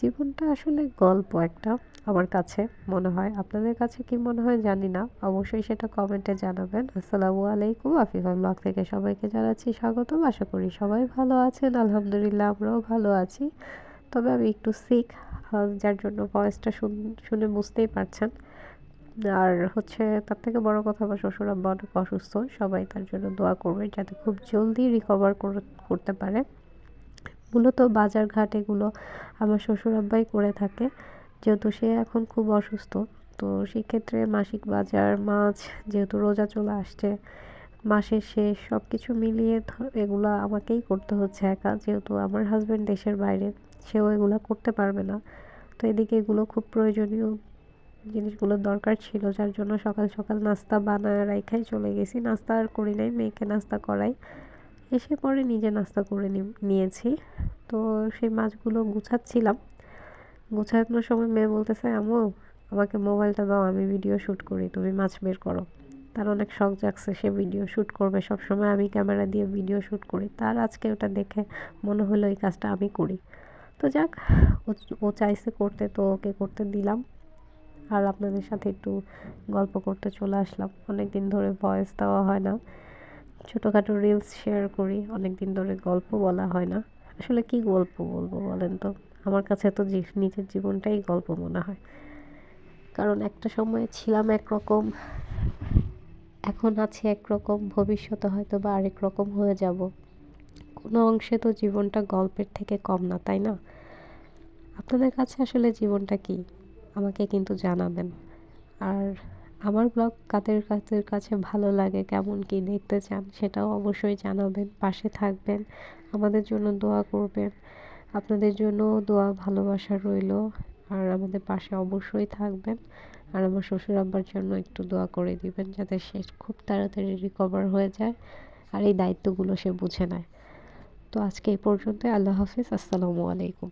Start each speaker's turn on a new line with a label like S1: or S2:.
S1: জীবনটা আসলে গল্প একটা, আমার কাছে মনে হয়। আপনাদের কাছে কি মনে হয় জানি না, অবশ্যই সেটা কমেন্টে জানাবেন। আসসালামু আলাইকুম, আফিফা ব্লগ থেকে সবাইকে জানাচ্ছি স্বাগতম। আশা করি সবাই ভালো আছেন, আলহামদুলিল্লাহ আমরাও ভালো আছি। তবে আমি একটু সিক যার জন্য ভয়েসটা শুনে বুঝতেই পারছেন। আর হচ্ছে তার থেকে বড় কথা, আমার শ্বশুর আব্বা অনেক অসুস্থ, সবাই তার জন্য দোয়া করবে যাতে খুব জলদি রিকভার করতে পারে। মূলত বাজার ঘাট এগুলো আমার শ্বশুর আব্বাই করে থাকে। যেহেতু সে এখন খুব অসুস্থ, তো সেক্ষেত্রে মাসিক বাজার, মাছ যেহেতু রোজা চলে আসছে মাসের শেষ সব কিছু মিলিয়ে এগুলো আমাকেই করতে হচ্ছে একা। যেহেতু আমার হাজব্যান্ড দেশের বাইরে, সেও এগুলো করতে পারবে না। তো এদিকে এগুলো খুব প্রয়োজনীয় জিনিসগুলোর দরকার ছিল, যার জন্য সকাল সকাল নাস্তা বানায় রাইখাই চলে গেছি। নাস্তা আর করি নাই, মেয়েকে নাস্তা করাই। এসে পরে নিজে নাস্তা করে নিয়েছি। তো সেই মাছগুলো গুছাচ্ছিলাম। গুছানোর সময় মেয়ে বলতেছে আমু আমাকে মোবাইলটা দাও, আমি ভিডিও শ্যুট করি, তুমি মাছ বের করো। তার অনেক শখ জাগছে, সে ভিডিও শ্যুট করবে। সব সময় আমি ক্যামেরা দিয়ে ভিডিও শ্যুট করি। তার আজকে ওটা দেখে মনে হলো এই কাজটা আমি করি। তো যাক, ও চাইছে করতে, তো ওকে করতে দিলাম। আর আপনাদের সাথে একটু গল্প করতে চলে আসলাম। অনেক দিন ধরে ভয়েস দেওয়া হয় না। ছোটোখাটো রিলস শেয়ার করি অনেক দিন ধরে গল্প বলা হয় না। আসলে কি গল্প বলব বলেন তো? আমার কাছে তো নিজের জীবনটাই গল্প মনে হয়। কারণ একটা সময়ে ছিলাম একরকম, এখন আছি একরকম, ভবিষ্যতে হয়তো বা আরেক রকম হয়ে যাব। কোনো অংশে তো জীবনটা গল্পের থেকে কম না, তাই না? আপনাদের কাছে আসলে জীবনটা কি? আমাকে কিন্তু জানাবেন। আর আমার ব্লগ কাদের কাদের কাছে ভালো লাগে, কেমন কি দেখতে চান সেটাও অবশ্যই জানাবেন, পাশে থাকবেন, আমাদের জন্য দোয়া করবেন। আপনাদের জন্য দোয়া ভালোবাসা রইল, আর আমাদের পাশে অবশ্যই থাকবেন, আর আমার শ্বশুর আব্বার জন্য একটু দোয়া করে দিবেন যাতে সে খুব তাড়াতাড়ি রিকভার হয়ে যায়, আর এই দায়িত্বগুলো সে বুঝে নেয়। তো আজকে এই পর্যন্ত আল্লাহ হাফিজ, আসসালামু আলাইকুম।